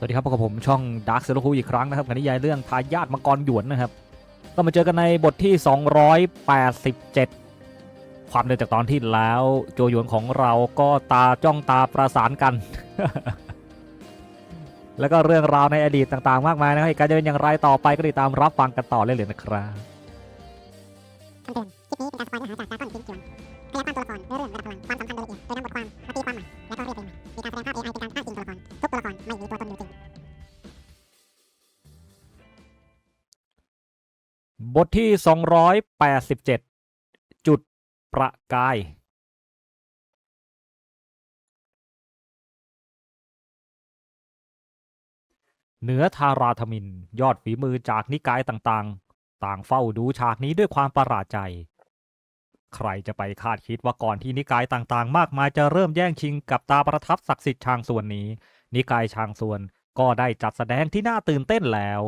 สวัสดีครับพบกับผมช่อง Dark s e l o อีกครั้งนะครับกับนิยายเรื่องทายาทมังกรหยวนนะครับ ก็มาเจอกันในบทที่ 287 ความเดินจากตอนที่แล้วโจหยวนของเราก็ตาจ้องตาประสานกัน แล้วก็เรื่องราวในอดีตต่างๆ มากมายนะครับการจะเป็นอย่างไรต่อไปก็ติดตามรับฟังกันต่อเลยเลยนะครับคำเตือนคลิปนี้เป็นการสปอยเนื้อหาจากดราก้อนทิ้งจวนพยายามปั้นตัวละครเนื้อเรื่องระดับพลังความสัมพันธ์โดยละเอียดโดยนำบ บทที่ 287 จุดประกาย เหนือทาราธมิน ยอดฝีมือจากนิกายต่างๆ ต่างเฝ้าดูฉากนี้ด้วยความประหลาดใจ ใครจะไปคาดคิดว่าก่อนที่นิกายต่างๆ มากมายจะเริ่มแย่งชิงกับตาประทับศักดิ์สิทธิ์ชางส่วนนี้ นิกายชางส่วนก็ได้จัดแสดงที่น่าตื่นเต้นแล้ว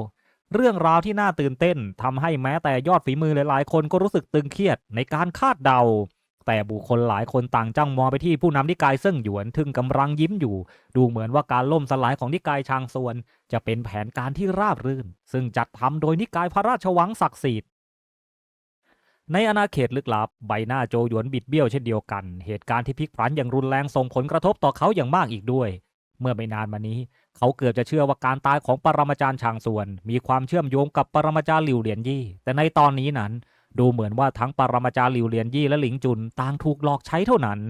เรื่องราวที่น่าตื่นเต้นทำให้แม้แต่ยอดฝีมือหลายๆ คนก็รู้สึกตึงเครียดในการคาดเดา แต่บุคคลหลายคนต่างจ้องมองไปที่ผู้นำนิกายเซิ่งหยวนถึงกำลังยิ้มอยู่ ดูเหมือนว่าการล่มสลายของนิกายชางซวน จะเป็นแผนการที่ราบรื่น ซึ่งจัดทำโดยนิกายพระราชวังศักดิ์สิทธิ์ในอาณาเขตลึกลับใบหน้าโจหยวนบิดเบี้ยวเช่นเดียวกัน เหตุการณ์ที่พลิกพลันอย่างรุนแรงส่งผลกระทบต่อเขาอย่างมากอีกด้วย เมื่อไม่นานมานี้เขาเกือบจะเชื่อว่าการตายของปรมาจารย์ชางส่วน มีความเชื่อมโยงกับปรมาจารย์หลิวเหรียญยี่ แต่ในตอนนี้นั้น ดูเหมือนว่าทั้งปรมาจารย์หลิวเหรียญยี่และหลิงจุนต่างถูกหลอกใช้เท่านั้น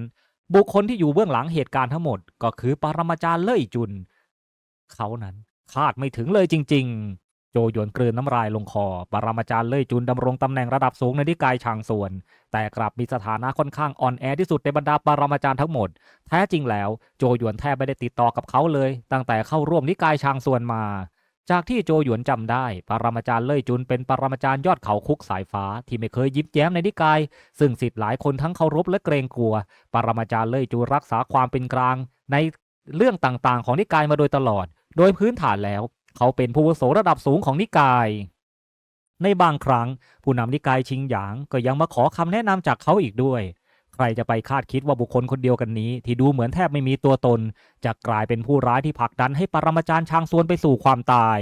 บุคคลที่อยู่เบื้องหลังเหตุการณ์ทั้งหมด ก็คือปรมาจารย์เล่ยจุน เขานั้นคาดไม่ถึงเลยจริงๆ โจหยวนกลืนน้ำลายลงคอ ปรมาจารย์เล่ยจุนดำรงตำแหน่งระดับสูงในนิกายชางส่วน แต่กลับมีสถานะค่อนข้างอ่อนแอที่สุดในบรรดาปรมาจารย์ทั้งหมด แท้จริงแล้วโจหยวนแทบไม่ได้ติดต่อกับเขาเลย ตั้งแต่เข้าร่วมนิกายชางส่วนมา จากที่โจหยวนจำได้ ปรมาจารย์เล่ยจุนเป็นปรมาจารย์ยอดเขาคุกสายฟ้าที่ไม่เคยยิ้มแย้มในนิกาย ซึ่งสิทธิ์หลายคนทั้งเคารพและเกรงกลัว ปรมาจารย์เล่ยจุนรักษาความเป็นกลาง ในเรื่องต่างๆ ของนิกายมาโดยตลอด โดยพื้นฐานแล้ว เขาเป็นผู้วุโสระดับสูงของนิกาย ในบางครั้งผู้นำนิกายชิงหยางก็ยังมาขอคำแนะนำจากเขาอีกด้วย ใครจะไปคาดคิดว่าบุคคลคนเดียวกันนี้ ที่ดูเหมือนแทบไม่มีตัวตน จะกลายเป็นผู้ร้ายที่ผลักดันให้ปรมาจารย์ชางซวนไปสู่ความตาย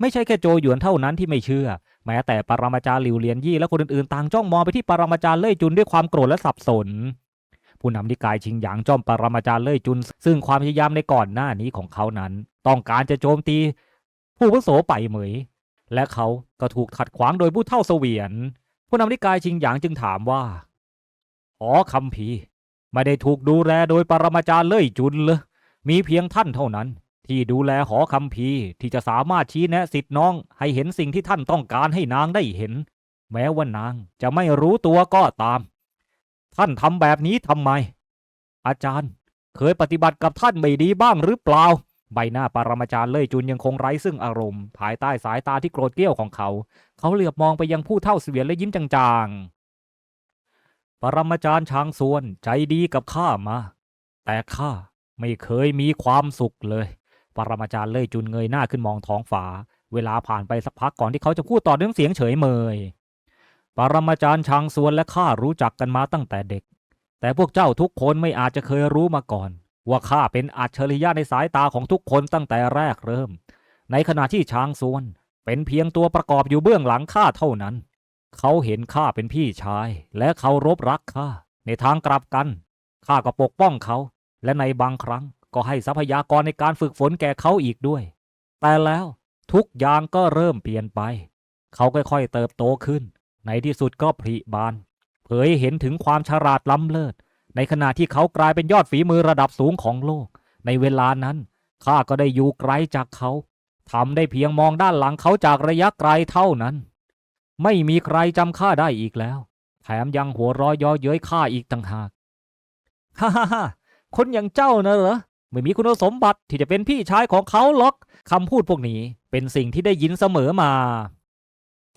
ไม่ใช่แค่โจหยวนเท่านั้นที่ไม่เชื่อ แม้แต่ปรมาจารย์หลิวเลียนยี่และคนอื่นๆต่างจ้องมองไปที่ปรมาจารย์เล่ยจุนด้วยความโกรธและสับสนผู้นำนิกายชิงหยางจ้อมปรมาจารย์เล่ยจุน ซึ่งความพยายามในก่อนหน้านี้ของเขานั้น ต้องการจะโจมตี ผู้วุโสไปเหมย และเขาก็ถูกขัดขวางโดยผู้เท่าเสวียน ผู้นำนิกายชิงหยางจึงถามว่าหอคำพีไม่ได้ถูกดูแลโดยปรมาจารย์เล่ยจุนเลยมีเพียงท่านเท่านั้น ที่ดูแลหอคำพีที่จะสามารถชี้แนะสิทธิ์น้อง ให้เห็นสิ่งที่ท่านต้องการให้นางได้เห็น แม้ว่านางจะไม่รู้ตัวก็ตาม ท่านทำแบบนี้ทำไม อาจารย์เคยปฏิบัติกับท่านไม่ดีบ้างหรือเปล่า ใบหน้าปรมาจารย์เล่ยจุนยังคงไร้ซึ่งอารมณ์ ภายใต้สายตาที่โกรธเกรี้ยวของเขา เขาเหลือบมองไปยังผู้เท่าเสวียนและยิ้มจางๆ ปรมาจารย์ช้างส่วนใจดีกับข้ามา แต่ข้าไม่เคยมีความสุขเลย ปรมาจารย์เล่ยจุนเงยหน้าขึ้นมองท้องฟ้า เวลาผ่านไปสักพักก่อนที่เขาจะพูดต่อด้วยเสียงเฉยเมย ปรมาจารย์ช้างส่วนและข้ารู้จักกันมาตั้งแต่เด็ก แต่พวกเจ้าทุกคนไม่อาจจะเคยรู้มาก่อน ว่าข้าเป็นอัจฉริยะในสายตาของทุกคนตั้งแต่แรกเริ่ม ในขณะที่ช้างซวน เป็นเพียงตัวประกอบอยู่เบื้องหลังข้าเท่านั้น เขาเห็นข้าเป็นพี่ชาย และเขารบรักข้า ในทางกลับกัน ข้าก็ปกป้องเขา และในบางครั้งก็ให้ทรัพยากรในการฝึกฝนแก่เขาอีกด้วย แต่แล้วทุกอย่างก็เริ่มเปลี่ยนไป เขาค่อยๆเติบโตขึ้น ในที่สุดก็ผลิบาน เผยเห็นถึงความฉลาดล้ำเลิศ ในขณะที่เขากลายเป็นยอดฝีมือระดับสูงของโลก ในเวลานั้นข้าก็ได้อยู่ไกลจากเขาทำได้เพียงมองด้านหลังเขาจากระยะไกลเท่านั้น ไม่มีใครจำข้าได้อีกแล้ว แถมยังหัวร้อยย่อเย้ยข้าอีกต่างหากฮ่าฮ่าฮ่าคนอย่างเจ้านะเหรอไม่มีคุณสมบัติที่จะเป็นพี่ชายของเขาหรอกคำพูดพวกนี้เป็นสิ่งที่ได้ยินเสมอมา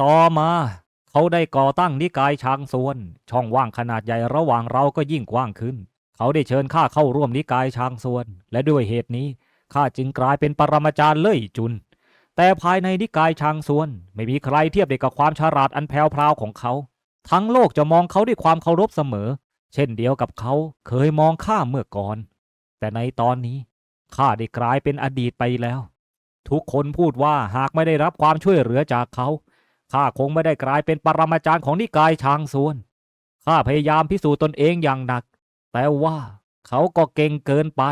ต่อมา เขาได้ก่อตั้งนิกายช้างซวน ช่องว่างขนาดใหญ่ระหว่างเราก็ยิ่งกว้างขึ้น เขาได้เชิญข้าเข้าร่วมนิกายช้างซวน และด้วยเหตุนี้ข้าจึงกลายเป็นปรมาจารย์เล่ยจุน แต่ภายในนิกายช้างซวน ไม่มีใครเทียบได้กับความฉลาดอันแผ่วพราวของเขา ทั้งโลกจะมองเขาด้วยความเคารพเสมอ เช่นเดียวกับเขาเคยมองข้าเมื่อก่อน แต่ในตอนนี้ข้าได้กลายเป็นอดีตไปแล้ว ทุกคนพูดว่าหากไม่ได้รับความช่วยเหลือจากเขา ข้าคงไม่ได้กลายเป็นปรมาจารย์ของนิกายช้างส่วน ข้าพยายามพิสูจน์ตนเองอย่างหนัก แต่ว่าเขาก็เก่งเกินไป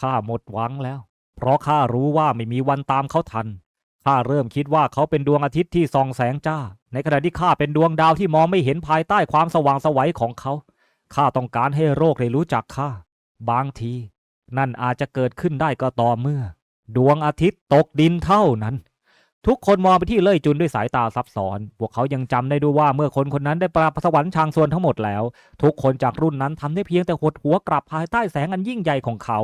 ข้าหมดหวังแล้ว เพราะข้ารู้ว่าไม่มีวันตามเขาทัน ข้าเริ่มคิดว่าเขาเป็นดวงอาทิตย์ที่ส่องแสงจ้า ในขณะที่ข้าเป็นดวงดาวที่มองไม่เห็นภายใต้ความสว่างสวัยของเขา ข้าต้องการให้โรคได้รู้จักข้า บางที นั่นอาจจะเกิดขึ้นได้ก็ต่อเมื่อ ดวงอาทิตย์ตกดินเท่านั้น ทุกคนมองไปที่เล่ยจุนด้วยสายตาซับซ้อน พวกเขายังจำได้ด้วยว่าเมื่อคนคนนั้นได้ปราบสวรรค์ชางส่วนทั้งหมดแล้ว ทุกคนจากรุ่นนั้นทำได้เพียงแต่หดหัวกลับภายใต้แสงอันยิ่งใหญ่ของเขา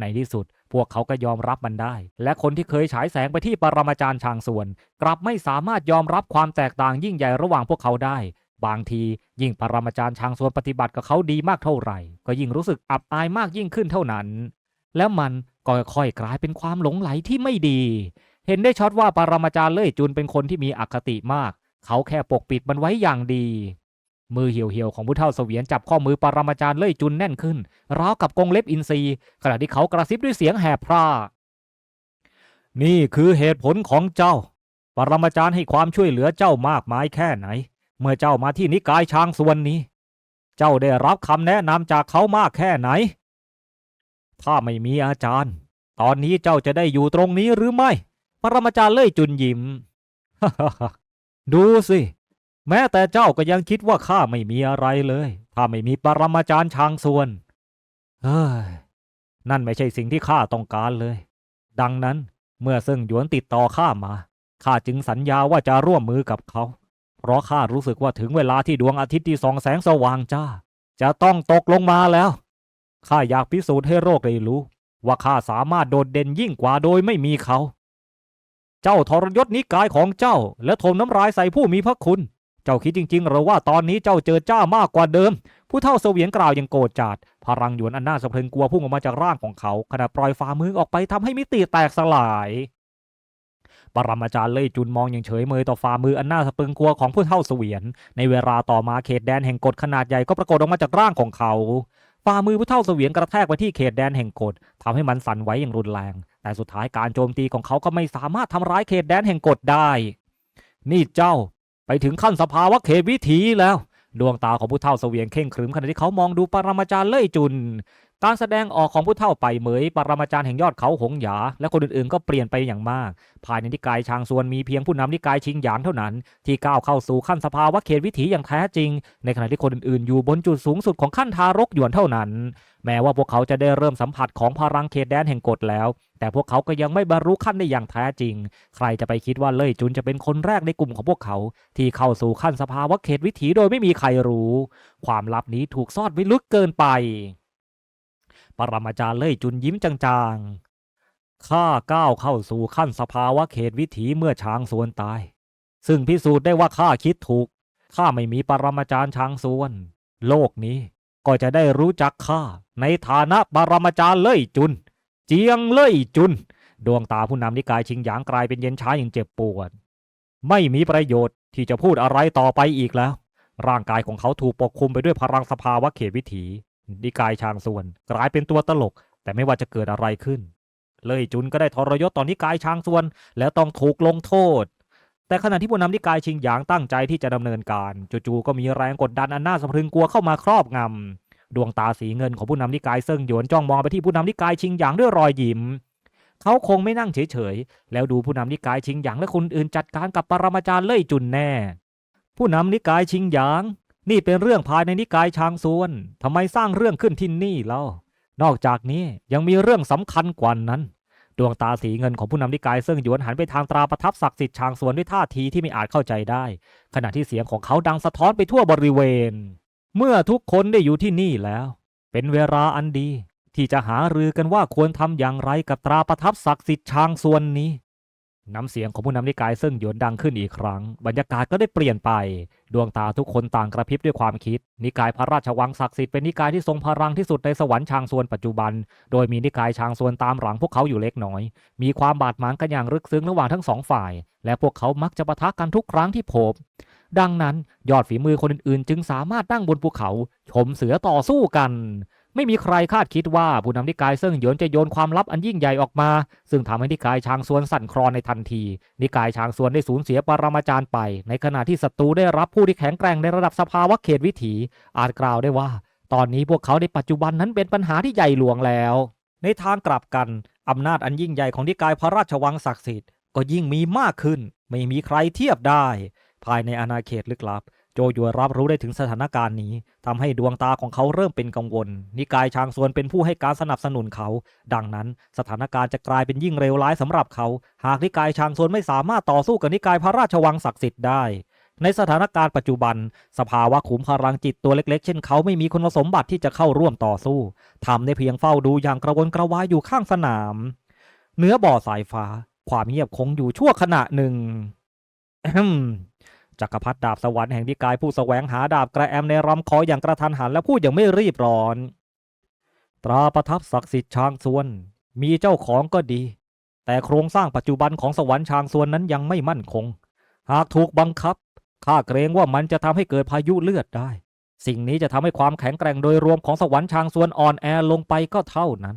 ในที่สุด พวกเขาก็ยอมรับมันได้ และคนที่เคยฉายแสงไปที่ปรมาจารย์ชางส่วน กลับไม่สามารถยอมรับความแตกต่างยิ่งใหญ่ระหว่างพวกเขาได้ บางที ยิ่งปรมาจารย์ชางส่วนปฏิบัติกับเขาดีมากเท่าไหร่ ก็ยิ่งรู้สึกอับอายมากยิ่งขึ้นเท่านั้น แล้วมันก็ค่อยๆกลายเป็นความหลงไหลที่ไม่ดี เห็นได้ชัดว่าปรมาจารย์เล่ยจุนเป็นคนที่มีอคติมาก เขาแค่ปกปิดมันไว้อย่างดี มือเหี่ยวๆของผู้เฒ่าเสวียนจับข้อมือปรมาจารย์เล่ยจุนแน่นขึ้นราวกับกรงเล็บอินทรีขณะที่เขากระซิบด้วยเสียงแหบพร่านี่คือเหตุผลของเจ้า ปรมาจารย์ให้ความช่วยเหลือเจ้ามากมายแค่ไหน เมื่อเจ้ามาที่นิกายช้างส่วนนี้ เจ้าได้รับคำแนะนำจากเขามากแค่ไหน ถ้าไม่มีอาจารย์ ตอนนี้เจ้าจะได้อยู่ตรงนี้หรือไม่ ปรมาจารย์เล่ยจุนยิ้ม ดูสิ แม้แต่เจ้าก็ยังคิดว่าข้าไม่มีอะไรเลย ถ้าไม่มีปรมาจารย์ชางส่วน เฮ้ย นั่นไม่ใช่สิ่งที่ข้าต้องการเลย ดังนั้นเมื่อเซิ่งหยวนติดต่อข้ามา ข้าจึงสัญญาว่าจะร่วมมือกับเขา เพราะข้ารู้สึกว่าถึงเวลาที่ดวงอาทิตย์ที่สองแสงสว่างจ้า จะต้องตกลงมาแล้ว ข้าอยากพิสูจน์ให้โรคได้รู้ ว่าข้าสามารถโดดเด่นยิ่งกว่าโดยไม่มีเขา เจ้าทรยศนิกายของเจ้า และถมน้ำลายใส่ผู้มีพระคุณ เจ้าคิดจริงๆหรือว่าตอนนี้เจ้าเจอจ้ามากกว่าเดิม ผู้เท่าเสวียนกล่าวอย่างโกรธจัดพลังหยวนอันน่าสะพรึงกลัวพุ่งออกมาจากร่างของเขาขณะปล่อยฝ่ามือออกไปทำให้มิติแตกสลายปรมาจารย์เล่ยจุนมองอย่างเฉยเมยต่อฝ่ามืออันน่าสะพรึงกลัวของผู้เท่าเสวียน ในเวลาต่อมาเขตแดนแห่งกฎขนาดใหญ่ก็ปรากฏออกมาจากร่างของเขา ฝ่ามือผู้เท่าเสวียงกระแทกไปที่เขตแดนแห่งกฎทำให้มันสั่นไหวอย่างรุนแรง แต่สุดท้ายการโจมตีของเขาก็ไม่สามารถทำร้ายเขตแดนแห่งกฎได้ นี่เจ้าไปถึงขั้นสภาวะเขตวิถีแล้ว ดวงตาของผู้เท่าเสวียงเข่งครึมขณะที่เขามองดูปรมาจารย์เล่ยจุน การแสดงออกของผู้เฒ่าไปเหมย ปรมาจารย์แห่งยอดเขาหงหยา และคนอื่นๆ ก็เปลี่ยนไปอย่างมาก ภายในนิกายชางซวนมีเพียงผู้นำนิกายชิงหยางเท่านั้น ที่ก้าวเข้าสู่ขั้นสภาวะเขตวิถีอย่างแท้จริง ในขณะที่คนอื่นๆ อยู่บนจุดสูงสุดของขั้นทารกหยวนเท่านั้น แม้ว่าพวกเขาจะได้เริ่มสัมผัสของพลังเขตแดนแห่งกฎแล้ว แต่พวกเขาก็ยังไม่บรรลุขั้นได้อย่างแท้จริง ใครจะไปคิดว่าเล่ยจุนจะเป็นคนแรกในกลุ่มของพวกเขา ที่เข้าสู่ขั้นสภาวะเขตวิถีโดยไม่มีใครรู้ ความลับนี้ถูกซ่อนไว้ลึกเกินไป ปรมาจารย์เล่ยจุนยิ้มจางๆ ข้าก้าวเข้าสู่ขั้นสภาวะเขตวิถีเมื่อช้างสวนตาย ซึ่งพิสูจน์ได้ว่าข้าคิดถูก ข้าไม่มีปรมาจารย์ช้างสวน โลกนี้ก็จะได้รู้จักข้าในฐานะปรมาจารย์เล่ยจุน เจียงเล่ยจุน ดวงตาผู้นำนิกายชิงหยางกลายเป็นเย็นช้าอย่างเจ็บปวด ไม่มีประโยชน์ที่จะพูดอะไรต่อไปอีกแล้ว ร่างกายของเขาถูกปกคลุมไปด้วยพลังสภาวะเขตวิถี นิกายชางส่วน กลายเป็นตัวตลก แต่ไม่ว่าจะเกิดอะไรขึ้น เลยจุนก็ได้ทรยศต่อนนิกายชางส่วน และต้องถูกลงโทษ แต่ขณะที่ผู้นำนิกายชิงหยางตั้งใจที่จะดำเนินการจู่ๆก็มีแรงกดดันอันน่าสะพรึงกลัวเข้ามาครอบงำดวงตาสีเงินของผู้นำนิกายเซิงหยวนจ้องมองไปที่ผู้นำนิกายชิงหยางด้วยรอยยิ้มเขาคงไม่นั่งเฉยๆ แล้วดูผู้นำนิกายชิงหยางและคนอื่นจัดการกับปรมาจารย์เล่ยจุนแน่ ผู้นำนิกายชิงหยาง นี่เป็นเรื่องภายในนิกายชางซวนทำไมสร้างเรื่องขึ้นที่นี่เล่านอกจากนี้ยังมีเรื่องสำคัญกว่านั้น ดวงตาสีเงินของผู้นำนิกายเซิงหยวนหันไปทางตราประทับศักดิ์สิทธิ์ชางซวนด้วยท่าทีที่ไม่อาจเข้าใจได้ ขณะที่เสียงของเขาดังสะท้อนไปทั่วบริเวณ เมื่อทุกคนได้อยู่ที่นี่แล้ว เป็นเวลาอันดี ที่จะหารือกันว่าควรทำอย่างไรกับตราประทับศักดิ์สิทธิ์ชางส่วนนี้ น้ำเสียงของผู้นำนิกายซิ่งหยวนดังขึ้นอีกครั้ง บรรยากาศก็ได้เปลี่ยนไป ดวงตาทุกคนต่างกระพริบด้วยความคิด นิกายพระราชวังศักดิ์สิทธิ์เป็นนิกายที่ทรงพลังที่สุดในสวรรค์ชางส่วนปัจจุบัน โดยมีนิกายชางส่วนตามหลังพวกเขาอยู่เล็กน้อย มีความบาดหมางกันอย่างลึกซึ้งระหว่างทั้งสองฝ่าย และพวกเขามักจะปะทะกันทุกครั้งที่พบดังนั้นยอดฝีมือคนอื่นๆ จึงสามารถนั่งบนภูเขา ชมเสือต่อสู้กัน ไม่มีใครคาดคิดว่าผู้นำนิกายเซิ่งหยวนจะโยนความลับอันยิ่งใหญ่ออกมา ซึ่งทำให้นิกายชางซวนสั่นคลอนในทันที นิกายชางซวนได้สูญเสียปรมาจารย์ไป ในขณะที่ศัตรูได้รับผู้ที่แข็งแกร่งในระดับสภาวะเขตวิถี อาจกล่าวได้ว่า ตอนนี้พวกเขาในปัจจุบันนั้นเป็นปัญหาที่ใหญ่หลวงแล้ว ในทางกลับกันอำนาจอันยิ่งใหญ่ของนิกายพระราชวังศักดิ์สิทธิ์ก็ยิ่งมีมากขึ้น ไม่มีใครเทียบได้ ภายในอาณาเขตลึกลับ โจหยวนรับรู้ได้ถึงสถานการณ์นี้ทำให้ดวงตาของเขาเริ่มเป็นกังวล นิกายชางซวนเป็นผู้ให้การสนับสนุนเขา ดังนั้นสถานการณ์จะกลายเป็นยิ่งเลวร้ายสำหรับเขา หากนิกายชางซวนไม่สามารถต่อสู้กับนิกายพระราชวังศักดิ์สิทธิ์ได้ ในสถานการณ์ปัจจุบัน สภาวะขุมพลังจิตตัวเล็กๆ เช่นเขาไม่มีคุณสมบัติที่จะเข้าร่วมต่อสู้ทำได้เพียงเฝ้าดูอย่างกระวนกระวายอยู่ข้างสนาม เนื้อบ่อสายฟ้า ความเงียบคงอยู่ชั่วขณะหนึ่ง จักรพรรดิดาบสวรรค์แห่งนิกายผู้แสวงหาดาบกระแอมในลำคออย่างกระทันหันและพูดอย่างไม่รีบร้อน ตราประทับศักดิ์สิทธิ์ช้างส่วน มีเจ้าของก็ดี แต่โครงสร้างปัจจุบันของสวรรค์ช้างส่วนนั้นยังไม่มั่นคง หากถูกบังคับข้าเกรงว่ามันจะทำให้เกิดพายุเลือดได้ สิ่งนี้จะทำให้ความแข็งแกร่งโดยรวมของสวรรค์ช้างส่วนอ่อนแอลงไปก็เท่านั้น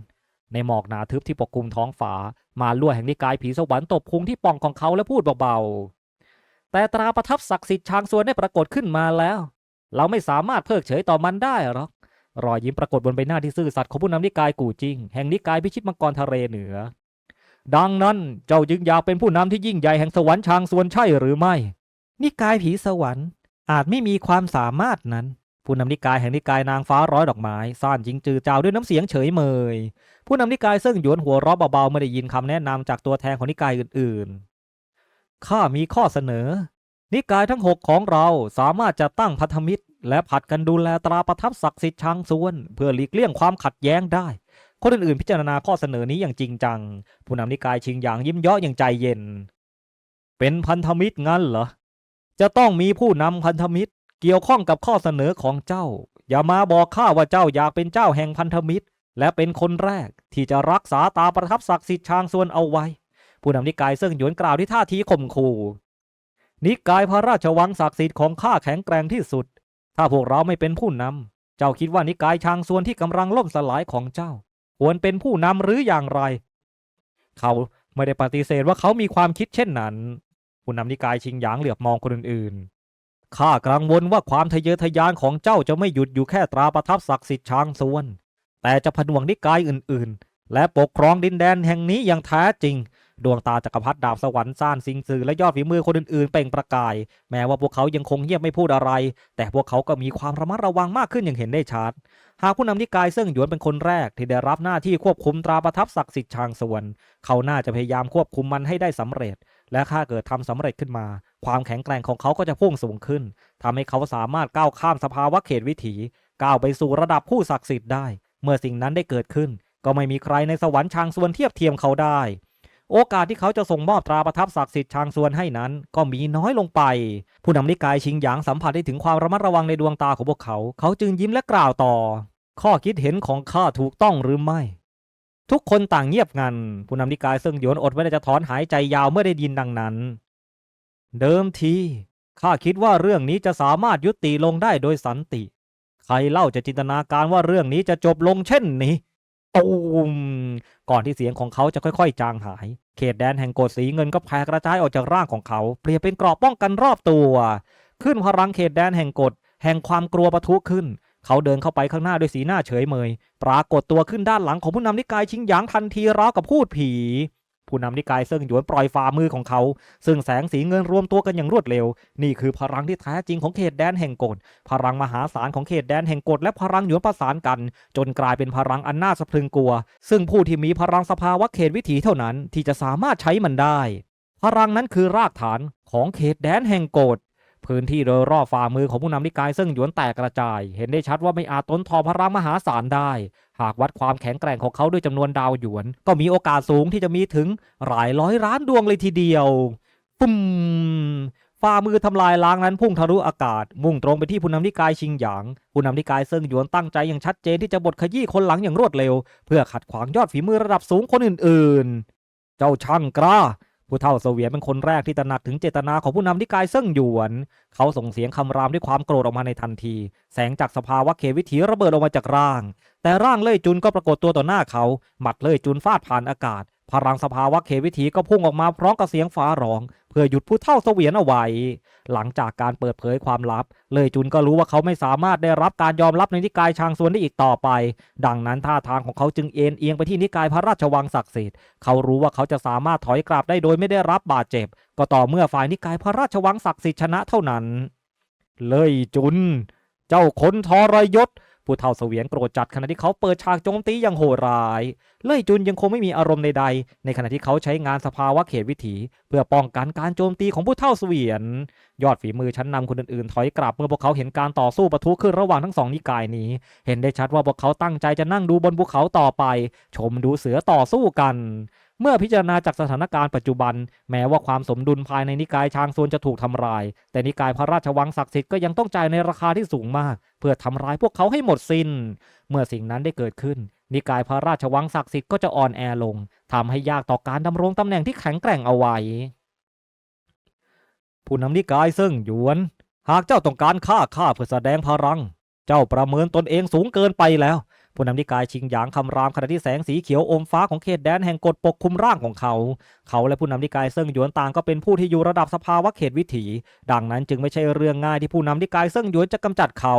ในหมอกหนาทึบที่ปกคลุมท้องฟ้ามาลวแห่งนิกายผีสวรรค์ตบพุงที่ป่องของเขาและพูดเบาๆ แต่ตราประทับศักดิ์สิทธิ์ช้างส่วนได้ปรากฏขึ้นมาแล้ว เราไม่สามารถเพิกเฉยต่อมันได้หรอกรอยยิ้มปรากฏบนใบหน้าที่ซื่อสัตย์ของผู้นำนิกายกู่จิง แห่งนิกายพิชิตมังกรทะเลเหนือ ดังนั้นเจ้าจึงอยากเป็นผู้นำที่ยิ่งใหญ่แห่งสวรรค์ช้างส่วนใช่หรือไม่ นิกายผีสวรรค์ อาจไม่มีความสามารถนั้น ผู้นำนิกายแห่งนิกายนางฟ้าร้อยดอกไม้ซ่านจิงจือจาวด้วยน้ำเสียงเฉยเมย ผู้นำนิกายซึ่งหยวนหัวเราะเบาๆเมื่อได้ยินคำแนะนำจากตัวแทนของนิกายอื่นๆ ข้ามีข้อเสนอ นิกายทั้งหกของเราสามารถจะตั้งพันธมิตร และผัดกันดูแลตราประทับศักดิ์สิทธิ์ช้างส่วน เพื่อหลีกเลี่ยงความขัดแย้งได้ คนอื่นๆพิจารณาข้อเสนอนี้อย่างจริงจัง ผู้นำนิกายชิงหยางยิ้มเยาะอย่างใจเย็น เป็นพันธมิตรงั้นเหรอ จะต้องมีผู้นำพันธมิตร เกี่ยวข้องกับข้อเสนอของเจ้า อย่ามาบอกข้าว่าเจ้าอยากเป็นเจ้าแห่งพันธมิตร และเป็นคนแรกที่จะรักษาตาประทับศักดิ์สิทธิ์ช้างส่วนเอาไว้ ผู้นำนิกายเซิ่งหยวนกล่าวที่ท่าทีข่มขู่นิกายพระราชวังศักดิ์สิทธิ์ของข้าแข็งแกร่งที่สุด ถ้าพวกเราไม่เป็นผู้นำ เจ้าคิดว่านิกายชางส่วนที่กำลังล่มสลายของเจ้า ควรเป็นผู้นำหรืออย่างไร เขาไม่ได้ปฏิเสธว่าเขามีความคิดเช่นนั้น ผู้นำนิกายชิงหยางเหลือบมองคนอื่นๆ ข้ากังวลว่าความทะเยอทะยานของเจ้าจะไม่หยุดอยู่แค่ตราประทับศักดิ์สิทธิ์ช้างส่วน แต่จะผนวกนิกายอื่นๆ และปกครองดินแดนแห่งนี้อย่างแท้จริง ดวงตาจักรพรรดิดาบสวรรค์ซ่านสิงซือและยอดฝีมือคนอื่นๆเป่งประกาย แม้ว่าพวกเขายังคงเงียบไม่พูดอะไร แต่พวกเขาก็มีความระมัดระวังมากขึ้นอย่างเห็นได้ชัดหากผู้นำนิกายเซิ่งหยวนเป็นคนแรกที่ได้รับหน้าที่ควบคุมตราประทับศักดิ์สิทธิ์ชางสวน เขาน่าจะพยายามควบคุมมันให้ได้สำเร็จ และถ้าเกิดทำสำเร็จขึ้นมา ความแข็งแกร่งของเขาก็จะพุ่งสูงขึ้นทำให้เขาสามารถก้าวข้ามสภาวะเขตวิถีก้าวไปสู่ระดับผู้ศักดิ์สิทธิ์ได้ เมื่อสิ่งนั้นได้เกิดขึ้น ก็ไม่มีใครในสวรรค์ชางสวนเทียบเทียมเขาได้ โอกาสที่เขาจะส่งมอบตราประทับศักดิ์สิทธิ์ชางส่วนให้นั้น ก็มีน้อยลงไป ผู้นำนิกายชิงหยางสัมผัสได้ถึงความระมัดระวังในดวงตาของพวกเขา เขาจึงยิ้มและกล่าวต่อ ข้อคิดเห็นของข้าถูกต้องหรือไม่ ทุกคนต่างเงียบงัน ผู้นำนิกายซึ่งหยวนอดไม่ได้จะถอนหายใจยาวเมื่อได้ยินดังนั้น เดิมทีข้าคิดว่าเรื่องนี้จะสามารถยุติลงได้โดยสันติ ใครเล่าจะจินตนาการว่าเรื่องนี้จะจบลงเช่นนี้ ตูมก่อนที่เสียงของเขาจะค่อยๆ จางหาย เขตแดนแห่งโกดสีเงินก็แผ่กระจายออกจากร่างของเขา เปรียนเป็นกรอบป้องกันรอบตัว ขึ้นพลังเขตแดนแห่งกฎแห่งความกลัวปะทุขึ้น เขาเดินเข้าไปข้างหน้าด้วยสีหน้าเฉยเมย ปรากฏตัวขึ้นด้านหลังของผู้นำนิกายชิงหยางทันทีราวกับพูดผี ผู้นำนิกายเซิงหยวนปล่อยฝ่ามือของเขา ซึ่งแสงสีเงินรวมตัวกันอย่างรวดเร็ว นี่คือพลังที่แท้จริงของเขตแดนแห่งกฎพลังมหาศาลของเขตแดนแห่งกฎและพลังหยวนประสานกัน จนกลายเป็นพลังอันน่าสะพรึงกลัว ซึ่งผู้ที่มีพลังสภาวะเขตวิถีเท่านั้นที่จะสามารถใช้มันได้ พลังนั้นคือรากฐานของเขตแดนแห่งกฎพื้นที่โดยรอบฝ่ามือของผู้นำนิกายซึ่งหยวนแตกกระจาย เห็นได้ชัดว่าไม่อาจต้นทอพลังมหาศาลได้ หากวัดความแข็งแกร่งของเขาด้วยจำนวนดาวหยวน ก็มีโอกาสสูงที่จะมีถึงหลายร้อยล้านดวงเลยทีเดียว ปุ่มฝ่ามือทำลายล้างนั้นพุ่งทะลุอากาศ มุ่งตรงไปที่ผู้นำนิกายชิงหยาง ผู้นำนิกายเซิงหยวนตั้งใจอย่างชัดเจนที่จะบดขยี้คนหลังอย่างรวดเร็ว เพื่อขัดขวางยอดฝีมือระดับสูงคนอื่นๆ เจ้าช่างกล้า ผู้เฒ่าเสวียนเป็นคนแรกที่ตระหนักถึงเจตนาของผู้นำนิกายเซิ่งหยวน เขาส่งเสียงคำรามด้วยความโกรธออกมาในทันที แสงจากสภาวะเขวิถีระเบิดออกมาจากร่าง แต่ร่างเล่ยจุนก็ปรากฏตัวต่อหน้าเขา หมัดเล่ยจุนฟาดผ่านอากาศ พลังสภาวะเขวิถีก็พุ่งออกมาพร้อมกับเสียงฟ้าร้อง เพื่อหยุดผู้เฒ่าเสวียนเอาไว้ หลังจากการเปิดเผยความลับ เลยจุนก็รู้ว่าเขาไม่สามารถได้รับการยอมรับในนิกายชางซวนได้อีกต่อไป ดังนั้นท่าทางของเขาจึงเอ็นเอียงไปที่นิกายพระราชวังศักดิ์สิทธิ์เขารู้ว่าเขาจะสามารถถอยกลับได้โดยไม่ได้รับบาดเจ็บ ก็ต่อเมื่อฝ่ายนิกายพระราชวังศักดิ์สิทธิ์ชนะเท่านั้น เลยจุน เจ้าคนทรยศ ผู้เฒ่าเสวียนโกรธจัดขณะที่เขาเปิดฉากโจมตีอย่างโหดร้าย เล่ยจุนยังคงไม่มีอารมณ์ใดๆ ในขณะที่เขาใช้งานสภาวะเขตวิถี เพื่อป้องกันการโจมตีของผู้เฒ่าเสวียน ยอดฝีมือชั้นนำคนอื่นๆ ถอยกลับเมื่อพวกเขาเห็นการต่อสู้ปะทุขึ้นระหว่างทั้งสองนิกายนี้ เห็นได้ชัดว่าพวกเขาตั้งใจจะนั่งดูบนภูเขาต่อไป ชมดูเสือต่อสู้กัน เมื่อพิจารณาจากสถานการณ์ปัจจุบัน แม้ว่าความสมดุลภายในนิกายชางซวนจะถูกทำลาย แต่นิกายพระราชวังศักดิ์สิทธิ์ก็ยังต้องจ่ายในราคาที่สูงมาก เพื่อทำร้ายพวกเขาให้หมดสิน้น เมื่อสิ่งนั้นได้เกิดขึ้น นิกายพระราชวังศักดิ์สิทธิ์ก็จะอ่อนแอลงทำให้ยากต่อการดำรงตำแหน่งที่แข็งแกร่งเอาไว้ ผู้นำนิกายซิ่งหยวน หากเจ้าต้องการฆ่าข้าเพื่อแสดงพลัง เจ้าประเมินตนเองสูงเกินไปแล้ว ผู้นำนิกายชิงหยางคำรามขณะที่แสงสีเขียวอมฟ้าของเขตแดนแห่งกฎปกคลุมร่างของเขา เขาและผู้นำนิกายเซิ่งหยวนต่างก็เป็นผู้ที่อยู่ระดับสภาวะเขตวิถี ดังนั้นจึงไม่ใช่เรื่องง่ายที่ผู้นำนิกายเซิ่งหยวนจะกำจัดเขา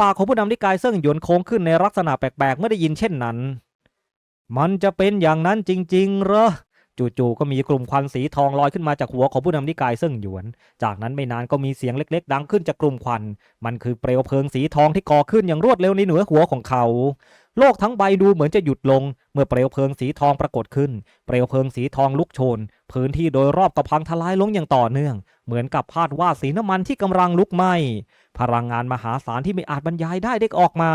ปากของผู้นำนิกายเซิ่งหยวนโค้งขึ้นในลักษณะแปลกๆเมื่อได้ยินเช่นนั้น มันจะเป็นอย่างนั้นจริงๆเหรอ จู่ๆก็มีกลุ่มควันสีทองลอยขึ้นมาจากหัวของผู้นำนิกายเซิ่งหยวน จากนั้นไม่นานก็มีเสียงเล็กๆ ดังขึ้นจากกลุ่มควัน มันคือเปลวเพลิงสีทองที่ก่อขึ้นอย่างรวดเร็วในเหนือหัวของเขา โลกทั้งใบดูเหมือนจะหยุดลง เมื่อเปลวเพลิงสีทองปรากฏขึ้น เปลวเพลิงสีทองลุกโชน พื้นที่โดยรอบก็พังทลายลงอย่างต่อเนื่อง เหมือนกับพาดว่าสีน้ำมันที่กำลังลุกไหม้ พลังงานมหาศาลที่ไม่อาจบรรยายได้ได้ออกมา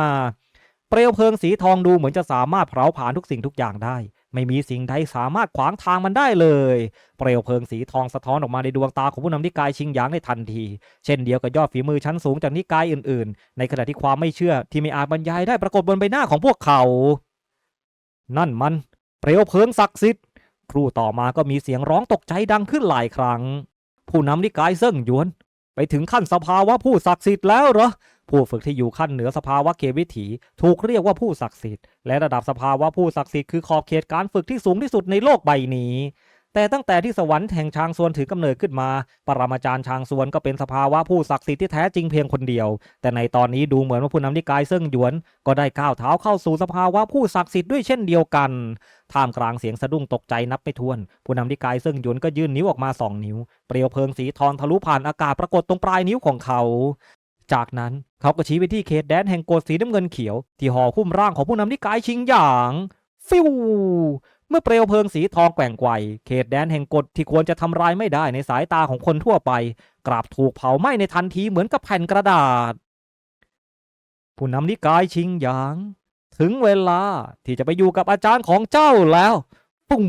เปลวเพลิงสีทองดูเหมือนจะสามารถเผาผลาญทุกสิ่งทุกอย่างได้ ไม่มีสิ่งใดสามารถขวางทางมันได้เลย เปลวเพลิงสีทองสะท้อนออกมาในดวงตาของผู้นำนิกายชิงหยางในทันที เช่นเดียวกับยอดฝีมือชั้นสูงจากนิกายอื่นๆ ในขณะที่ความไม่เชื่อที่ไม่อาจบรรยายได้ปรากฏบนใบหน้าของพวกเขา นั่นมัน เปลวเพลิงศักดิ์สิทธิ์ครู่ต่อมาก็มีเสียงร้องตกใจดังขึ้นหลายครั้ง ผู้นำนิกายเซิ่งหยวน ไปถึงขั้นสภาวะผู้ศักดิ์สิทธิ์แล้วเหรอ ผู้ฝึกที่อยู่ขั้นเหนือสภาวะเขตวิถี ถูกเรียกว่าผู้ศักดิ์สิทธิ์และระดับสภาวะผู้ศักดิ์สิทธิ์คือขอบเขตการฝึกที่สูงที่สุดในโลกใบนี้แต่ตั้งแต่ที่สวรรค์แห่งชางซวนถือกำเนิดขึ้นมา ปรมาจารย์ชางซวนก็เป็นสภาวะผู้ศักดิ์สิทธิ์ที่แท้จริงเพียงคนเดียว แต่ในตอนนี้ดูเหมือนว่าผู้นำนิกายเซิ่งหยวน ก็ได้ก้าวเท้าเข้าสู่สภาวะผู้ศักดิ์สิทธิ์ด้วยเช่นเดียวกัน ท่ามกลางเสียงสะดุ้งตกใจนับไม่ถ้วน ผู้นำนิกายเซิ่งหยวนก็ยื่นนิ้วออกมาสองนิ้ว เปลวเพลิงสีทองทะลุผ่านอากาศปรากฏตรงปลายนิ้วของเขา จากนั้น เขาก็ชี้ไปที่เขตแดนแห่งโกดสีน้ำเงินเขียว ที่ห่อหุ้มร่างของผู้นำนิกายชิงหยาง ฟิวเมื่อเปลวเพลิงสีทองแกว่งไกวเขตแดนแห่งกฎที่ควรจะทำลายไม่ได้ในสายตาของคนทั่วไป กลับถูกเผาไหม้ในทันทีเหมือนกับแผ่นกระดาษ ผู้นำนิกายชิงหยาง ถึงเวลาที่จะไปอยู่กับอาจารย์ของเจ้าแล้ว ปุ้ง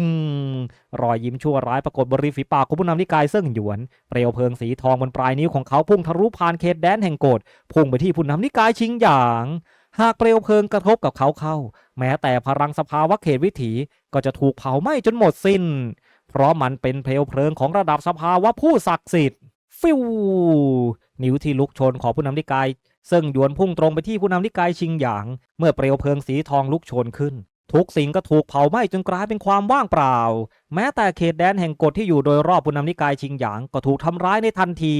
รอยยิ้มชั่วร้ายปรากฏบนริมฝีปากของผู้นำนิกายเซิ่งหยวน เปลวเพลิงสีทองบนปลายนิ้วของเขาพุ่งทะลุผ่านเขตแดนแห่งโกดพุ่งไปที่ผู้นำนิกายชิงหยาง หากเปลวเพลิงกระทบกับเขาเข้า แม้แต่พลังสภาวะเขตวิถีก็จะถูกเผาไหม้จนหมดสิ้น เพราะมันเป็นเปลวเพลิงของระดับสภาวะผู้ศักดิ์สิทธิ์ฟิวนิ้วที่ลุกชนของผู้นำนิกายซึ่งหยวนพุ่งตรงไปที่ผู้นำนิกายชิงหยาง เมื่อเปลวเพลิงสีทองลุกโชนขึ้น ทุกสิ่งก็ถูกเผาไหม้จนกลายเป็นความว่างเปล่า แม้แต่เขตแดนแห่งกฎที่อยู่โดยรอบผู้นำนิกายชิงหยางก็ถูกทำร้ายในทันที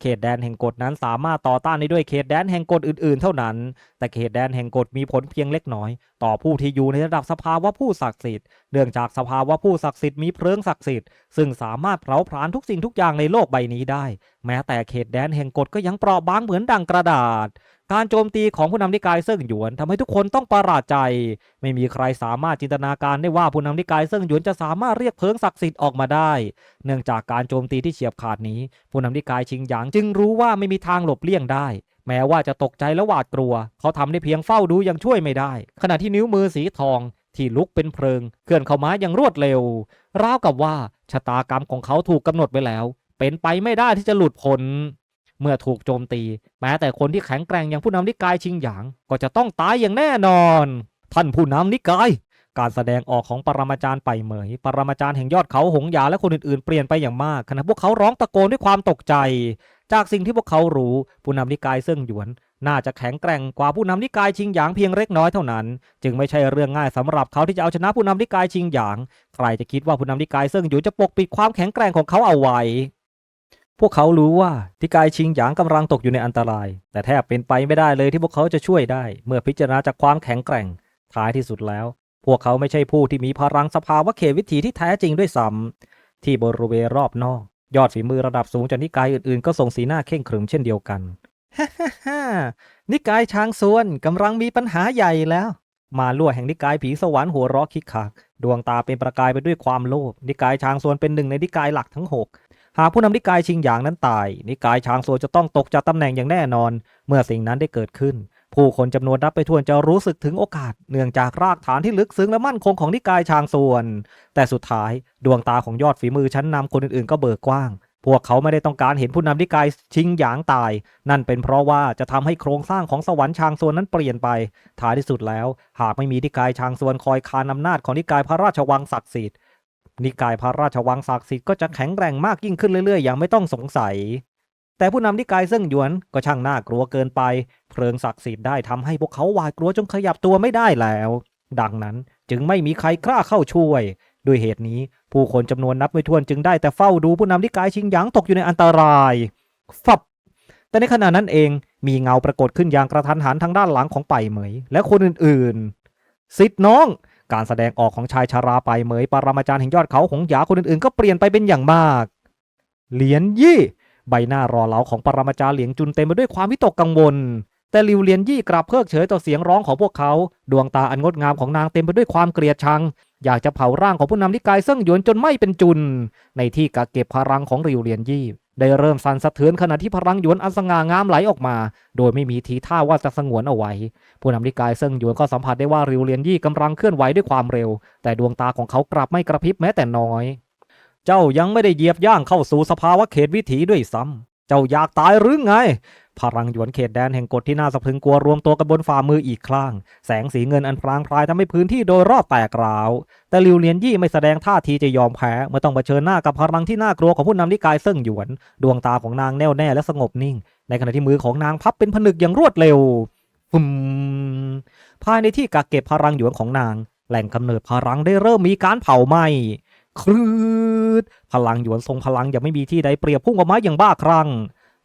เขตแดนแห่งกฎนั้นสามารถต่อต้านได้ด้วยเขตแดนแห่งกฎอื่นๆ เท่านั้น แต่เขตแดนแห่งกฎมีผลเพียงเล็กน้อย ต่อผู้ที่อยู่ในระดับสภาวะผู้ศักดิ์สิทธิ์เนื่องจากสภาวะผู้ศักดิ์สิทธิ์มีเพลิงศักดิ์สิทธิ์ซึ่งสามารถเผาผลาญทุกสิ่งทุกอย่างในโลกใบนี้ได้ แม้แต่เขตแดนแห่งกฎก็ยังเปราะบางเหมือนดังกระดาษ การโจมตีของผู้นำนิกายเซิ่งหยวนทำให้ทุกคนต้องประหลาดใจ ไม่มีใครสามารถจินตนาการได้ว่าผู้นำนิกายเซิ่งหยวนจะสามารถเรียกเพลิงศักดิ์สิทธิ์ออกมาได้ เนื่องจากการโจมตีที่เฉียบขาดนี้ ผู้นำนิกายชิงหยางจึงรู้ว่าไม่มีทางหลบเลี่ยงได้ แม้ว่าจะตกใจและหวาดกลัว เขาทำได้เพียงเฝ้าดูยังช่วยไม่ได้ ขณะที่นิ้วมือสีทองที่ลุกเป็นเพลิงเคลื่อนเข้ามาอย่างรวดเร็ว ราวกับว่าชะตากรรมของเขาถูกกำหนดไว้แล้ว เป็นไปไม่ได้ที่จะหลุดพ้น เมื่อถูกโจมตี แม้แต่คนที่แข็งแกร่งอย่างผู้นำนิกายชิงหยาง ก็จะต้องตายอย่างแน่นอน ท่านผู้นำนิกาย การแสดงออกของปรมาจารย์ไปเหมย ปรมาจารย์แห่งยอดเขาหงหยาและคนอื่นๆ เปลี่ยนไปอย่างมากขณะพวกเขาร้องตะโกนด้วยความตกใจ จากสิ่งที่พวกเขารู้ผู้นำนิกายเซิ่งหยวนน่าจะแข็งแกร่งกว่าผู้นำนิกายชิงหยางเพียงเล็กน้อยเท่านั้น จึงไม่ใช่เรื่องง่ายสำหรับเขาที่จะเอาชนะผู้นำนิกายชิงหยาง ใครจะคิดว่าผู้นำนิกายเซิ่งหยวนจะปกปิดความแข็งแกร่งของเขาเอาไว้ พวกเขารู้ว่านิกายชิงหยางกำลังตกอยู่ในอันตราย แต่แทบเป็นไปไม่ได้เลยที่พวกเขาจะช่วยได้ เมื่อพิจารณาจากความแข็งแกร่ง ท้ายที่สุดแล้ว พวกเขาไม่ใช่ผู้ที่มีพลังสภาวะเขตวิถีที่แท้จริงด้วยซ้ำที่บริเวณรอบนอก ยอดฝีมือระดับสูงจากนิกายอื่นๆ ก็ส่งสีหน้าเข่งขรึมเช่นเดียวกันฮ่าฮ่าฮ่านิกายช้างส่วนกำลังมีปัญหาใหญ่แล้ว มาลั่วแห่งนิกายผีสวรรค์หัวเราะคิกคัก ดวงตาเป็นประกายไปด้วยความโลภนิกายช้างส่วนเป็นหนึ่งในนิกายหลักทั้งหก หากผู้นำนิกายชิงหยางนั้นตาย นิกายชางส่วนจะต้องตกจากตำแหน่งอย่างแน่นอน เมื่อสิ่งนั้นได้เกิดขึ้น ผู้คนจำนวนนับไปทั่วจะรู้สึกถึงโอกาส เนื่องจากรากฐานที่ลึกซึ้งและมั่นคงของนิกายชางส่วน แต่สุดท้ายดวงตาของยอดฝีมือชั้นนำคนอื่นๆ ก็เบิกกว้าง พวกเขาไม่ได้ต้องการเห็นผู้นำนิกายชิงหยางตาย นั่นเป็นเพราะว่าจะทำให้โครงสร้างของสวรรค์ชางส่วนนั้นเปลี่ยนไป ท้ายที่สุดแล้ว หากไม่มีนิกายชางส่วนคอยคานอำนาจของนิกายพระราชวังศักดิ์สิทธิ์ นิกายพระราชวังศักดิ์สิทธิ์ก็จะแข็งแกร่งมากยิ่งขึ้นเรื่อยๆ อย่างไม่ต้องสงสัย แต่ผู้นำนิกายเซิ่งหยวนก็ช่างน่ากลัวเกินไป เพลิงศักดิ์สิทธิ์ได้ทำให้พวกเขาหวาดกลัวจนขยับตัวไม่ได้แล้ว ดังนั้นจึงไม่มีใครกล้าเข้าช่วย ด้วยเหตุนี้ผู้คนจำนวนนับไม่ถ้วนจึงได้แต่เฝ้าดูผู้นำนิกายชิงหยางตกอยู่ในอันตรายฟับแต่ในขณะนั้นเองมีเงาปรากฏขึ้นอย่างกระทันหันทางด้านหลังของไปเหมย และคนอื่นๆสิทธิ์น้อง การแสดงออกของชายชาราไปเหมยปรมาจารย์แห่งยอดเขาหงหยาคนอื่นๆ ก็เปลี่ยนไปเป็นอย่างมาก เหลียนยี่ ใบหน้ารอเหลาของปรมาจารย์เหลียงจุนเต็มไปด้วยความวิตกกังวล แต่ลิวเลียนยี่กลับเพิกเฉยต่อเสียงร้องของพวกเขา ดวงตาอันงดงามของนางเต็มไปด้วยความเกลียดชัง อยากจะเผาร่างของผู้นำนิกายเซิ่งหยวนจนไม่เป็นจุน ในที่กักเก็บพลังของริวเลียนยี่ ได้เริ่มสั่นสะเทือนขณะที่พลังหยวนอันสง่างามไหลออกมา โดยไม่มีทีท่าว่าจะสงวนเอาไว้ ผู้นำนิกายเซิงหยวนก็สัมผัสได้ว่าริวเลียนยี่กำลังเคลื่อนไหวด้วยความเร็ว แต่ดวงตาของเขากลับไม่กระพริบแม้แต่น้อย เจ้ายังไม่ได้เหยียบย่างเข้าสู่สภาวะเขตวิถีด้วยซ้ำเจ้าอยากตายหรือไง พลังหยวนเขตแดนแห่งกฎที่น่าสะพรึงกลัวรวมตัวกันบนฝ่ามืออีกครั้งแสงสีเงินอันพรางพรายทำให้พื้นที่โดยรอบแตกร้าว แต่ลิวเลียนยี่ไม่แสดงท่าทีจะยอมแพ้เมื่อต้องเผชิญหน้ากับพลังที่น่ากลัวของผู้นำนิกายเซิ่งหยวน ดวงตาของนางแน่วแน่และสงบนิ่ง ในขณะที่มือของนางพับเป็นผนึกอย่างรวดเร็วฟุมภายในที่กักเก็บพลังหยวนของนาง แหล่งกำเนิดพลังได้เริ่มมีการเผาไหม้ครืดพลังหยวนทรงพลังยังไม่มีที่ใดเปรียบพุ่งออกมาอย่างบ้าคลั่ง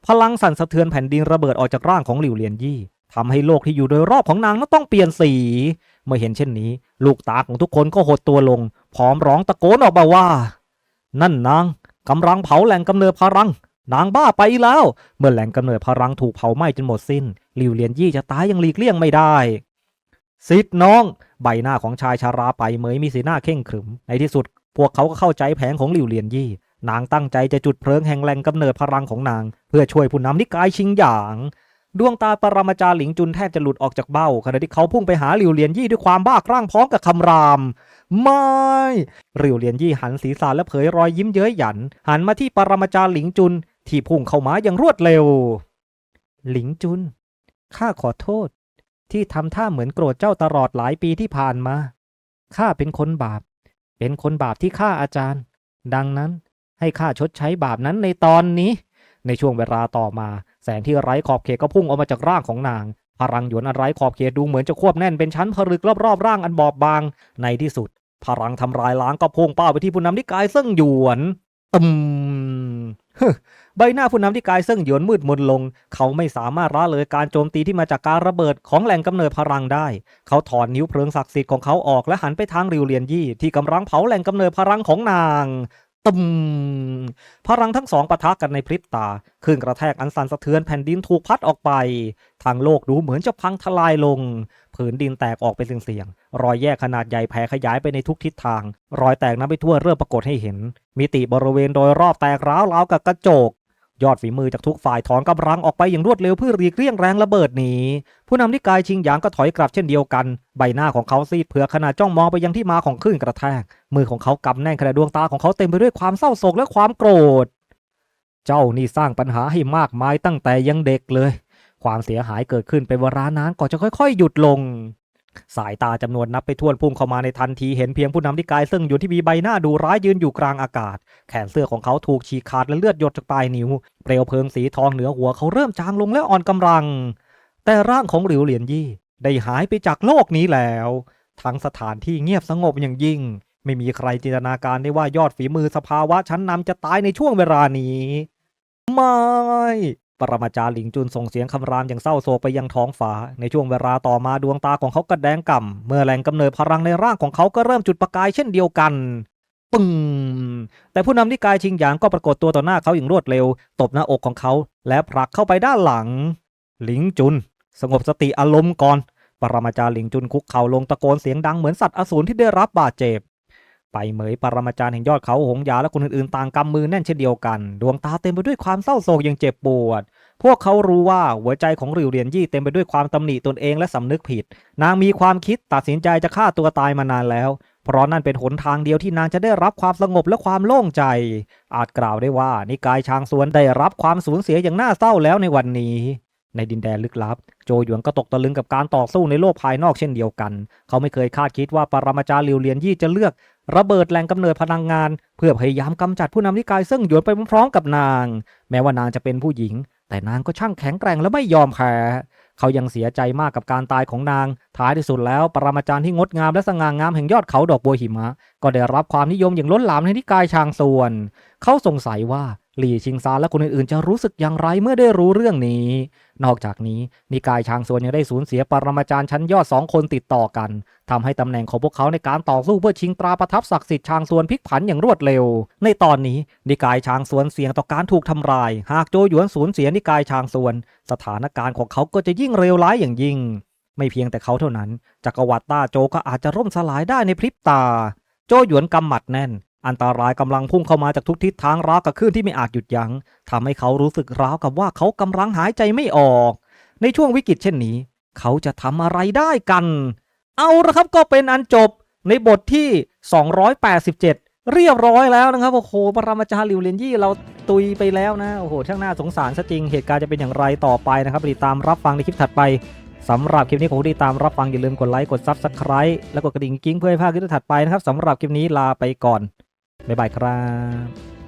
พลังสั่นสะเทือนแผ่นดินระเบิดออกจากร่างของหลิวเลียนยี่ทำให้โลกที่อยู่โดยรอบของนางนั้นต้องเปลี่ยนสี เมื่อเห็นเช่นนี้ ลูกตาของทุกคนก็หดตัวลง พร้อมร้องตะโกนออกมาว่า นั่นนางกำลังเผาแหล่งกำเนิดพลัง นางบ้าไปแล้ว เมื่อแหล่งกำเนิดพลังถูกเผาไหม้จนหมดสิ้นหลิวเลียนยี่จะตายอยังหลีกเลี่ยงไม่ได้สิทธิ์น้อง ใบหน้าของชายชาราไปเหมยมีสีหน้าเข่งขรึม ในที่สุด พวกเขาก็เข้าใจแผนของหลิวเลียนยี่ นางตั้งใจจะจุดเพลิงแห่งแหล่งกำเนิดพลังของนาง เพื่อช่วยผู้นำนิกายชิงหยาง ดวงตาปรมาจารย์หลิงจุนแทบจะหลุดออกจากเบ้าขณะที่เขาพุ่งไปหาหลิวเลียนยี่ด้วยความบ้าคลั่งพร้อมกับคำราม ไม่หลิวเลียนยี่หันศีรษะและเผยรอยยิ้มเย้ยหยัน หันมาที่ปรมาจารย์หลิงจุนที่พุ่งเข้ามาอย่างรวดเร็ว หลิงจุนข้าขอโทษ ที่ทำท่าเหมือนโกรธเจ้าตลอดหลายปีที่ผ่านมาข้าเป็นคนบาป เป็นคนบาปที่ฆ่าอาจารย์ ดังนั้น ให้ข้าชดใช้บาปนั้นในตอนนี้ ในช่วงเวลาต่อมา แสงที่ไร้ขอบเขตก็พุ่งออกมาจากร่างของนาง พลังหยวนอันไร้ขอบเขตดูเหมือนจะควบแน่นเป็นชั้นผลึกรอบๆร่างอันบอบบาง ในที่สุด พลังทำลายล้างก็พุ่งเป้าไปที่ผู้นำนิกายเซิ่งหยวนตึมฮึใบหน้าผู้นำนิกายเซิ่งหยวนมืดมนลง เขาไม่สามารถละเลยการโจมตีที่มาจากการระเบิดของแหล่งกำเนิดพลังได้ เขาถอนนิ้วเพลิงศักดิ์สิทธิ์ของเขาออกและหันไปทางริวเลียนยี่ที่กำลังเผาแหล่งกำเนิดพลังของนาง ตึมพลังทั้งสองปะทะกันในพริบตาคลื่นกระแทกอันสั่นสะเทือนแผ่นดินถูกพัดออกไป ทางโลกดูเหมือนจะพังทลายลง ผืนดินแตกออกเป็นเสียงๆรอยแยกขนาดใหญ่แผ่ขยายไปในทุกทิศทาง รอยแตกนั้นไปทั่วเริ่มปรากฏให้เห็น มิติบริเวณโดยรอบแตกร้าวราวกับกระจก ยอดฝีมือจากทุกฝ่ายถอนกำลังออกไปอย่างรวดเร็วเพื่อหลีกเลี่ยงแรงระเบิดหนีผู้นำนิกายชิงหยางก็ถอยกลับเช่นเดียวกัน ใบหน้าของเขาซีดเผือกขณะจ้องมองไปยังที่มาของคลื่นกระแทก มือของเขากำแน่นขณะดวงตาของเขาเต็มไปด้วยความเศร้าโศกและความโกรธ เจ้านี่สร้างปัญหาให้มากมายตั้งแต่ยังเด็กเลย ความเสียหายเกิดขึ้นเป็นเวลานานก่อนจะค่อย ๆ หยุดลง สายตาจำนวนนับไปทวนพุ่งเข้ามาในทันทีเห็นเพียงผู้นำที่กายซึ่งอยู่ที่มีใบหน้าดูร้ายยืนอยู่กลางอากาศ แขนเสื้อของเขาถูกฉีกขาดและเลือดหยดจากปลายนิ้ว เปลวเพลิงสีทองเหนือหัวเขาเริ่มจางลงและอ่อนกำลัง แต่ร่างของหลิวเหลียนยี่ ได้หายไปจากโลกนี้แล้ว ทั้งสถานที่เงียบสงบอย่างยิ่ง ไม่มีใครจินตนาการได้ว่ายอดฝีมือสภาวะชั้นนำจะตายในช่วงเวลานี้ ไม่ ปรมาจารย์หลิงจุนส่งเสียงคำรามอย่างเศร้าโศกไปยังท้องฟ้า ในช่วงเวลาต่อมาดวงตาของเขาก็แดงก่ำเมื่อแหล่งกำเนิดพลังในร่างของเขาก็เริ่มจุดประกายเช่นเดียวกันปึ้งแต่ผู้นำนิกายชิงหยางก็ปรากฏตัวต่อหน้าเขาอย่างรวดเร็ว ตบหน้าอกของเขา และผลักเข้าไปด้านหลัง หลิงจุน สงบสติอารมณ์ก่อน ปรมาจารย์หลิงจุนคุกเข่าลงตะโกนเสียงดังเหมือนสัตว์อสูรที่ได้รับบาดเจ็บ ไปเหมยปรมาจารย์แห่งยอดเขาหงยาและคนอื่นๆต่างกำมือแน่นเช่นเดียวกัน ดวงตาเต็มไปด้วยความเศร้าโศกอย่างเจ็บปวด พวกเขารู้ว่าหัวใจของหลิวเหรียญยี่เต็มไปด้วยความตำหนิตนเองและสำนึกผิด นางมีความคิดตัดสินใจจะฆ่าตัวตายมานานแล้ว เพราะนั่นเป็นหนทางเดียวที่นางจะได้รับความสงบและความโล่งใจ อาจกล่าวได้ว่านิกายชางสวนได้รับความสูญเสียอย่างน่าเศร้าแล้วในวันนี้ในดินแดนลึกลับ โจหยวนก็ตกตะลึงกับการต่อสู้ในโลกภายนอกเช่นเดียวกัน เขาไม่เคยคาดคิดว่าปรมาจารย์ลิวเหรียญยี่จะเลือก ระเบิดแหล่งกำเนิดพลังงาน เพื่อพยายามกำจัดผู้นำนิกายซึ่งหยวนไปพร้อมๆกับนาง แม้ว่านางจะเป็นผู้หญิง แต่นางก็ช่างแข็งแกร่งและไม่ยอมแพ้เขายังเสียใจมากกับการตายของนาง ท้ายที่สุดแล้วปรมาจารย์ที่งดงามและสง่างามแห่งยอดเขาดอกบัวหิมะ ก็ได้รับความนิยมอย่างล้นหลามในนิกายชางส่วน เขาสงสัยว่า หลี่ชิงซานและคนอื่นๆ จะรู้สึกอย่างไรเมื่อได้รู้เรื่องนี้ นอกจากนี้ นิกายชางส่วนยังได้สูญเสียปรมาจารย์ชั้นยอดสองคนติดต่อกันทำให้ตำแหน่งของพวกเขาในการต่อสู้เพื่อชิงตราประทับศักดิ์สิทธิ์ชางส่วนพลิกผันอย่างรวดเร็ว ในตอนนี้ นิกายชางส่วนเสี่ยงต่อการถูกทำลาย หากโจหยวนสูญเสียนิกายชางส่วน สถานการณ์ของเขาก็จะยิ่งเลวร้ายอย่างยิ่ง ไม่เพียงแต่เขาเท่านั้นจักรวรรดิต้าโจก็อาจจะร่มสลายได้ในพริบตา โจหยวนกำหมัดแน่น อันตรายกำลังพุ่งเข้ามาจากทุกทิศทางราวกับคลื่นที่ไม่อาจหยุดยัง้งทำให้เขารู้สึกราวกับว่าเขากำลังหายใจไม่ออก ในช่วงวิกฤตเช่นนี้ เขาจะทำอะไรได้กัน เอาละครับก็เป็นอันจบในบทที่ 287 เรียบร้อยแล้วนะครับ โอ้โหปรมาจารย์ลิวเลียนยี่เราตุยไปแล้วนะ โอ้โห ช่างน่าสงสารซะจริง เหตุการณ์จะเป็นอย่างไรต่อไปนะครับ ติดตามรับฟังในคลิปถัดไปสำหรับคลิปนี้ผมติดตามรับฟังอย่าลืมกดไลค์ กด Subscribe และกดกระดิ่งกิ๊งเพื่อให้พลาดคลิปถัดไปนะครับสำหรับคลิปนี้ลาไปก่อน บ๊ายบายครับ